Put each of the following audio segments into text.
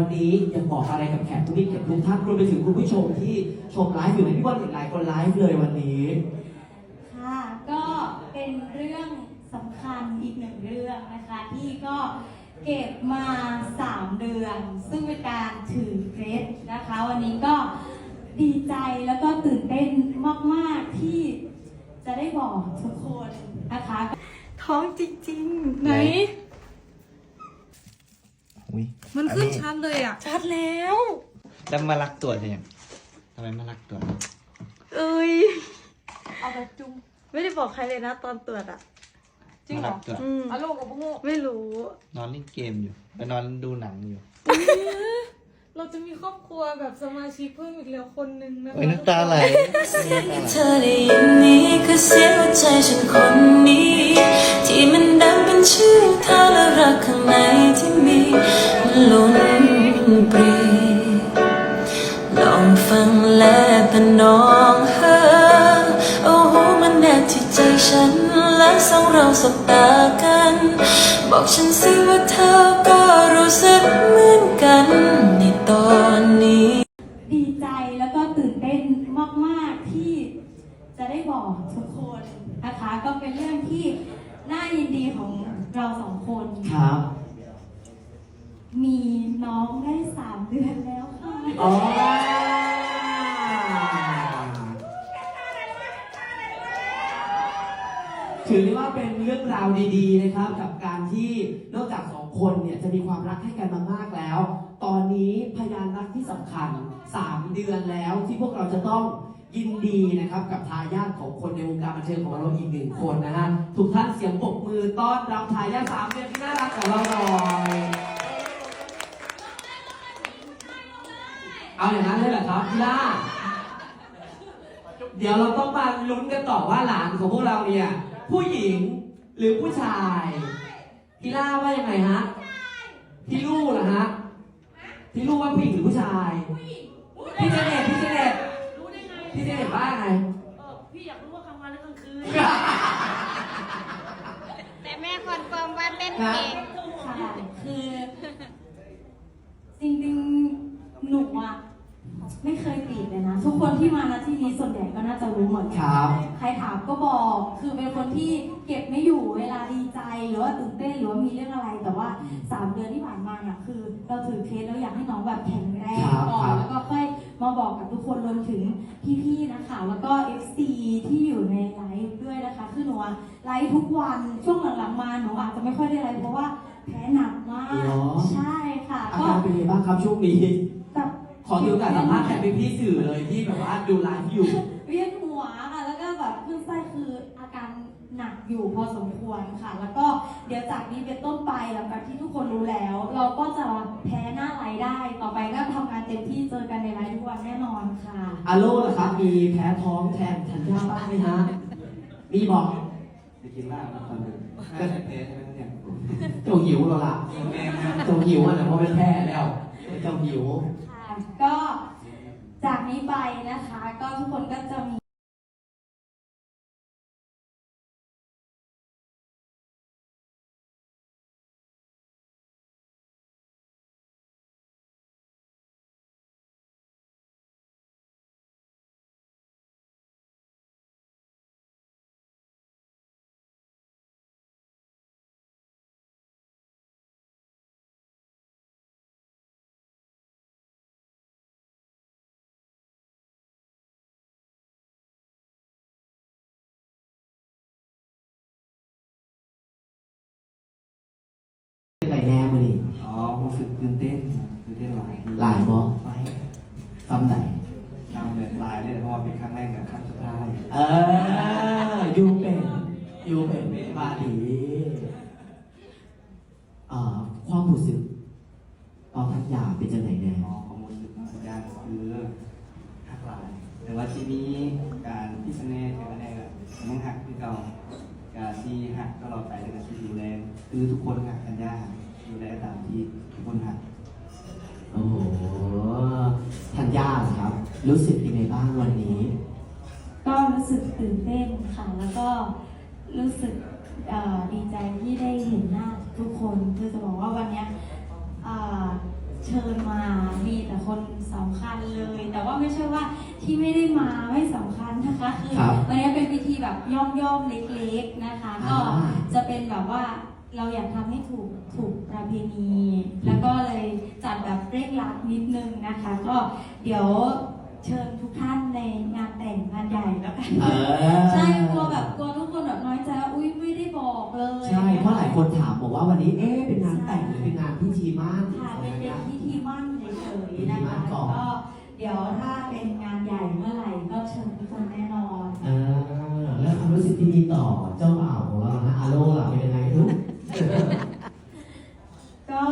วันนี้อยากบอกอะไรกับแขกผู้มีเกียรติทุกท่านรวมไปถึงคุณผู้ชมที่ชมไลฟ์อยู่ในพี่บอลเห็นหลายคนไลฟ์เลยวันนี้ค่ะ ก็เป็นเรื่องสำคัญอีกหนึ่งเรื่องนะคะ ที่ก็เก็บมา 3 เดือน ซึ่งเป็นการถือเคล็ดนะคะ วันนี้ก็ดีใจแล้วก็ตื่นเต้นมาก ๆ ที่จะได้บอกทุกคนนะคะ ท้องจริง ๆ ไหน อุ้ยมันอัขึ้นนี้ชัดเลยอะ ชัดแล้ว แล้วมารักตัวเนี่ยทำไมมารักตัวเอ้ย เอาไปจุ่มไม่ได้บอกใครเลยนะตอนตรวจอะ จริงเหรอมารักตัวอืมอะโลกกับพวกโง่ไม่รู้ นอนเล่นเกมอยู่ไปนอนดูหนังอยู่ เราจะมีครอบครัวแบบสมาชิกเพิ่มอีกแล้วคนนึงนะคะโอ้ยน้ำตาไหลเธอได้ยินนี้คือเสียงหัวใจฉันคนนี้ ที่มันดังเป็นชื่อเธอและรักข้างในที่มีล้นปรีลองฟังและพนองเฮอโอ้โหมันแนบที่ใจฉันและสองเราสบตากัน บอกฉันสิว่าเธอก็รู้สึกเหมือนกัน ได้บอกทุกคนนะคะ ก็เป็นเรื่องที่น่ายินดีของเราสองคน ครับ มีน้องได้สามเดือนแล้วค่ะอ๋อถือได้ว่าเป็นเรื่องราวดีๆนะครับ กับการที่นอกจากสองคนเนี่ยจะมีความรักให้กันมามากแล้ว ตอนนี้พยานรักที่สำคัญ 3 เดือนแล้วที่พวกเราจะต้อง ยินดีนะครับกับทายาทของคนในวงการบันเทิงของเราอีกหนึ่งคนนะฮะทุกท่านเสียงปรบมือต้อนรับทายาทสามเดือนที่น่ารักของเราหน่อยเอาอย่างนั้นเลยเหรอครับพี่ล่าเดี๋ยวเราต้องมาลุ้นกันต่อว่าหลานของพวกเราเนี่ยผู้หญิงหรือผู้ชายพี่ล่าว่ายังไงฮะพี่ลู่เหรอฮะพี่ลู่ว่าผู้หญิงหรือผู้ชายพี่เจเน็ตพี่เจเน็ต รู้ได้ไงพี่เจเน็ตว่ายังไง เออพี่อยากรู้ว่ากลางวันหรือกลางคืนแต่แม่คอนเฟิร์มว่าเต้นครับเก่งค่ะคือ จริงๆหนูอะไม่เคยติดเลยนะ ทุกคนที่มาณที่นี้ส่วนใหญ่ก็น่าจะรู้หมดครับ ใครถามก็บอก คือเป็นคนที่เก็บไม่อยู่เวลาดีใจหรือว่าตื่นเต้นหรือว่ามีเรื่องอะไร แต่ว่าสามเดือนที่ผ่านมาเนี่ยคือ เราถือเคสแล้วอยากให้น้องแบบแข็งแรงครับก่อครันบแล้วก็ค่อย มาบอกกับทุกคนรวมถึงพี่ๆนะคะแล้วก็ FC ที่อยู่ในไลฟ์ด้วยนะคะคือหนูอะไลฟ์ทุกวันช่วงหลังๆมาหนูอาจจะไม่ค่อยได้ไลฟ์เพราะว่าแพ้หนักมาก เหรอ ใช่ค่ะอาก็การเป็นยังไงบ้างครับช่วงนี้แบบขอถือโอกาสสัมภาษณ์แขกเป็นพี่สื่อเลยที่แบบว่าดูไลฟ์อยู่ หนักอยู่พอสมควรค่ะ แล้วก็เดี๋ยวจากนี้เป็นต้นไปหลังจากที่ทุกคนรู้แล้ว เราก็จะแพ้หน้าไลฟ์ได้ ต่อไปก็ทำงานเต็มที่เจอกันในไลฟ์ทุกวันแน่นอนค่ะ อาโลนะครับ มีแพ้ท้องแทนทันยาบ้างไหมฮะมีบอกไปกินลาบมาตอนดึกน่าจะแพ้ใช่ไหมเนี่ยเจ้าหิวเราละแม่ครับเจ้าหิวอะนะเพราะเป็นแพ้แล้วเจ้าหิว ค่ะ ก็จากนี้ไปนะคะ ก็ทุกคนก็จะมี เป็นไรแน่มือนี่อ๋อรู้สึกตื่นเต้นตื่นเต้นหลายหลายบอไปตำไหนทำเลยหลายเลยเพราะว่าเป็นครั้งแรกกับครั้งสุดท้ายเออยูเป็นยูเป็นบาหลีเอ่อความรู้สึกตอนทักยาเป็นจังไหนแน่อ๋อความรู้สึกสัญญาณคือหักหลายแต่ว่าทีนี้การที่สแน่แต่ละแรกอะมันหักที่เก่าการที่หักตลอดไปแล้วก็ที่ดูแลคือทุกคนหักสัญญาดูแลตาม ที่ทุกคนหักโอ้โหทันยาเหรอครับ รู้สึกยังไงบ้างวันนี้ ก็รู้สึกตื่นเต้นค่ะ แล้วก็รู้สึกเอ่อดีใจที่ได้เห็นหน้าทุกคนคือจะบอกว่าวันเนี้ยเอ่อโชเชิญมามีแต่คนสำคัญเลย แต่ว่าไม่ใช่ว่าที่ไม่ได้มาไม่สำคัญนะคะ คือครับวันนี้เป็นพิธีแบบย่อมย่อมๆเล็กๆนะคะ ก็อ่า จะเป็นแบบว่า เราอยากทำให้ถูกถูกประเพณี แล้วก็เลยจัดแบบเร่งรัดนิดนึงนะคะ ก็เดี๋ยวเชิญทุกท่านในงานแต่งงานใหญ่แล้วกันเออ ใช่กลัวแบบกลัวทุกคนแบบน้อยใจว่าอุ้ยไม่ได้บอกเลยใช่ เพราะหลายคนถามบอกว่าวันนี้เอ๊ะเป็นงานแต่งหรือเป็นงานพิธีมั่นค่ะเป็นเป็นพิธีมั่นเฉยพิธีๆนะมั่คะนก่อนก็เดี๋ยวถ้าเป็นงานใหญ่เมื่อไหร่ก็เชิญทุกคนแน่นอน เออแล้วความรู้สึกที่มีต่อเจ้าบ่าวของเรานะอาโลล่ะเป็นยังไงลูก ก็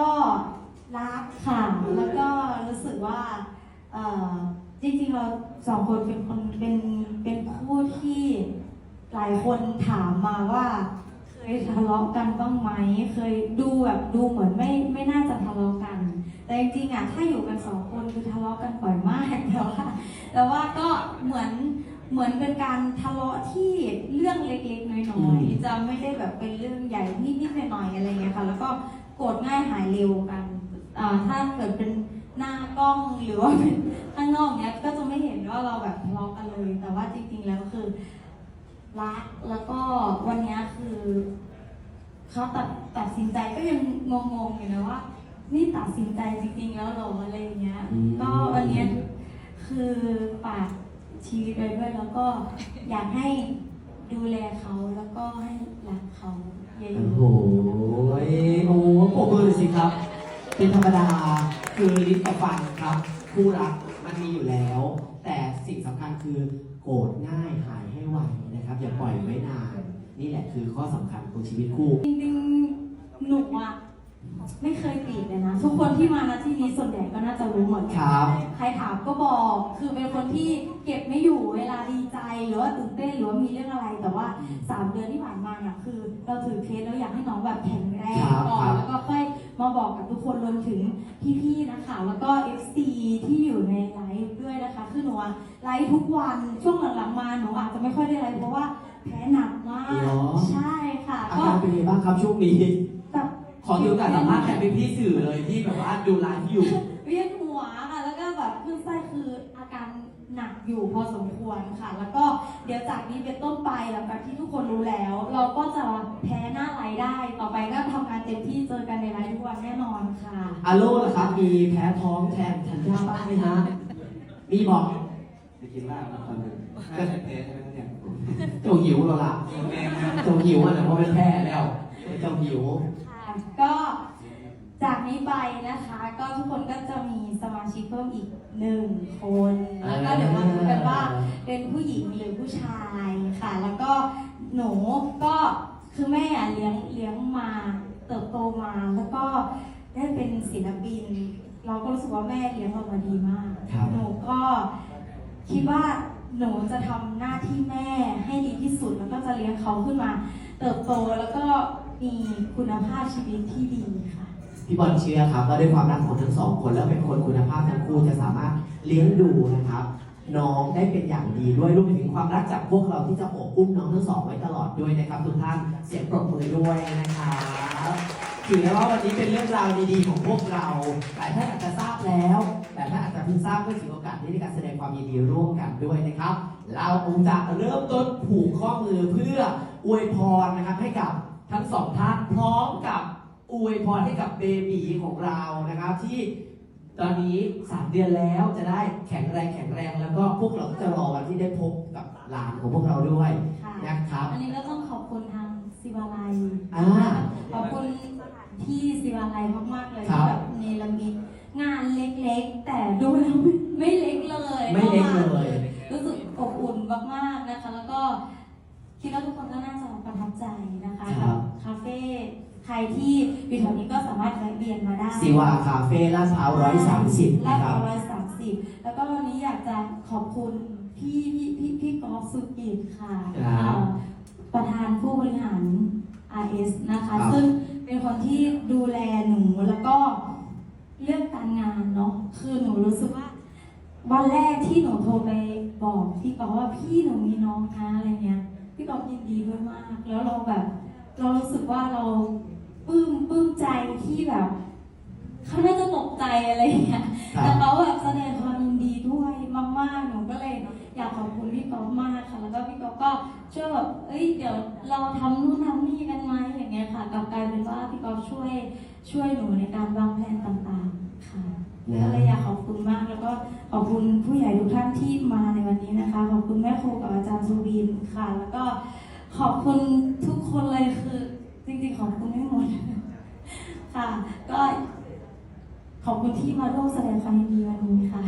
รักค่ะ แล้วก็รู้สึกว่าเอ่อจริงๆเราสองคนเป็นคนเป็นเป็นคู่ที่หลาย คนถามมาว่า เคยทะเลาะกันบ้างไหม เคยดูแบบดูเหมือนไม่ไม่น่าจะทะเลาะกัน แต่จริงๆอะถ้าอยู่กันสองคนคือทะเลาะกันบ่อยมากแต่ว่าแต่ว่าก็เหมือนเหมือนเป็นการทะเลาะที่เรื่องเล็กๆ น้อยๆ จะไม่ได้แบบเป็นเรื่องใหญ่นิดๆหน่อยๆอะไรเงี้ยค่ะ แล้วก็โกรธง่ายหายเร็วกันอ่าถ้าเกิดเป็นหน้ากล้องหรือว่าเป็นข้างนอกเนี้ยก็จะไม่เห็นว่าเราแบบทะเลาะกันเลย แต่ว่าจริงๆแล้วคือ รักแล้วก็วันเนี้ยคือเขาตัดตัดสินใจก็ยังงงๆอยู่นะว่า นี่ตัดสินใจจริงๆแล้วเหรออะไรอย่างเงี้ยอืมก็วันเนี้ยคือฝากชีวิตไว้ด้วยแล้วก็อยากให้ดูแลเขาแล้วก็ให้รักเขาเยอะโอ้โหโอ้โหปรบมือสิครับ เป็นธรรมดาคือลิ้นกับฟันครับ คู่รักมันมีอยู่แล้ว แต่สิ่งสำคัญคือโกรธง่ายหายให้ไว นะครับ อย่าปล่อยไว้นาน นี่แหละคือข้อสำคัญของชีวิตคู่ๆจริงๆหนูอะไม่เคยติดเลยนะ ทุกคนที่มาณที่นี้ส่วนใหญ่ก็น่าจะรู้หมดครับ ใครถามก็บอก คือเป็นคนที่เก็บไม่อยู่เวลาดีใจหรือว่าตื่นเต้นหรือว่ามีเรื่องอะไร แต่ว่าสามเดือนที่ผ่านมาเนี่ยคือ เราถือเคสแล้วอยากให้น้องแบบแข็งแรงครับก่อครันบแล้วก็ค่อยมาบอกกับทุกคนรวมถึงพี่ๆนะคะแล้วก็ FC ที่อยู่ในไลฟ์ด้วยนะคะ คือหนูอะ ไลฟ์ทุกวันช่วงหลังๆมาหนูอาจจะไม่ค่อยได้ไลฟ์เพราะว่าแพ้หนักมาก เหรอ ใช่ค่ะอาก็การเป็นยังไงบ้างครับช่วงนี้ แบบขอถือโอกาสสัมภาษณ์แทนพี่ๆสื่อเลยที่แบบว่าดูไลฟ์อยู่ เวียนหัวค่ะแล้วก็แบบคลื่นไส้คืออาการหนักอยู่พอสมควรค่ะ แล้วก็เดี๋ยวจากนี้เป็นต้นไปหลังจากที่ทุกคนรู้แล้ว เราก็จะแพ้หน้าไลฟ์ได้ต่อไปก็ทำงานเต็มที่เจอกันในไลฟ์ทุกวันแน่นอนค่ะ อาโลล่ะครับ มีแพ้ท้องแทนทันยาบ้างไหมฮะ มีบอก จะกินลาบมาตอนหนึ่งก็จะเพใช่ไหมเนี่ยเจ้าหิวแล้วล่ะแม่ครับเจ้าหิวอะนะเพราะเป็นแพ้แล้วเจ้าหิว ค่ะ ก็จากนี้ไปนะคะ ก็ทุกคนก็จะมีสมาชิกเพิ่มอีกหนึ่งคน แล้วก็เดี๋ยวมาดูกันว่าเป็นผู้หญิงหรือผู้ชายค่ะ แล้วก็หนูก็คือแม่อะเลี้ยงเลี้ยงมาเติบโตมาแล้วก็ได้เป็นศิลปิน เราก็รู้สึกว่าแม่เลี้ยงเรามาดีมากครับหนูก็ คิดว่าหนูจะทำหน้าที่แม่ให้ดีที่สุดแล้วก็จะเลี้ยงเขาขึ้นมา เติบโตแล้วก็มีคุณภาพชีวิตที่ดีค่ะพี่บอลเชื่อครับว่าด้วยความรักของทั้งสองคนแล้วเป็นคนคุณภาพทั้งคู่จะสามารถเลี้ยงดูนะครับ น้องได้เป็นอย่างดีด้วยรวมถึงความรักจากพวกเราที่จะโอบอุ้มน้องทั้งสองไว้ตลอดด้วยนะครับทุกท่านเสียงปรบมือด้วยนะครับถือได้ว่าวันนี้เป็นเรื่องราวดีๆของพวกเราหลายท่านอาจจะทราบแล้วแต่ถ้านอาจ พิ่งทราบก็ถือโอกาสนี้ในการแสดงความยินดีร่วมกันด้วยนะครับ เราคงจะเริ่มต้นผูกข้อมือเพื่ออวยพรนะครับให้กับทั้งสองท่านพร้อมกับอวยพรให้กับเบบีของเรานะครับที่ตอนนี้ 3 เดือนแล้วจะได้แข็งแรงแข็งแรงแล้วก็พวกเราก็จะรอวันที่ได้พบกับหลานของพวกเราด้วยค่ะนะครับ อันนี้ก็ต้องขอบคุณทางศิวาลัยอ่า ขอบคุณที่ศิวาลัยมากๆเลยครัที่บแบบเนรมิต งานเล็กๆ แต่ดูแล้วไม่ไม่เล็กเลยไม่เล็กเลย รู้สึกอบอุ่นมากๆนะคะ แล้วก็คิดว่าทุกคนก็น่าจะประทับใจนะคะครักับคาเฟ่ใครที่อยู่แถวนี้ก็สามารถแวะเวียนมาได้สิวาคาเฟ่ลาดพร้าวร้อยสามสิบลานะดคพรัร้าบ วร้อยสามสิบแล้วก็วันนี้อยากจะขอบคุณพี่พี่พี่พี่กอล์ฟสุกิตค่ะครับเอ่อประธานผู้บริหาร RS นะคะ ครับ ซึ่งเป็นคนที่ดูแลหนูแล้วก็ เรื่องการงานเนาะคือหนูรู้สึกว่า วันแรกที่หนูโทรไปบอกพี่กอล์ฟว่าพี่หนูมีน้องนะอะไรเงี้ยพี่กอล์ฟยินดีด้วยมาก แล้วเราแบบ เรารู้สึกว่าเราปลื้มปลื้มใจที่แบบเขาน่าจะตกใจอะไรอย่างเงี้ยครับแต่เขาแบบแสดงความยินดีด้วยมากๆหนูก็เลยอยากขอบคุณพี่ก๊อฟมากค่ะ แล้วก็พี่ก๊อฟก็ช่วยแบบเอ้ยเดี๋ยวเราทำนู่นทำนี่กันไหมอย่างเงี้ยค่ะกลับกลายเป็นว่าพี่ก๊อฟช่วยช่วยหนูในการวางแผนต่างๆ ค่ะ ก็เลยอยากขอบคุณมา ก็ขอบคุณผู้ใหญ่ทุกท่านที่มาในวันนี้นะคะ ขอบคุณแม่ครูกับอาจารย์สุบินค่ะ แล้วก็ขอบคุณทุกคนเลยคือ จริงๆขอบคุณไม่หมดค่ะ ก็ขอบคุณที่มาร่วมแสดงความยินดีวันนี้ค่ะ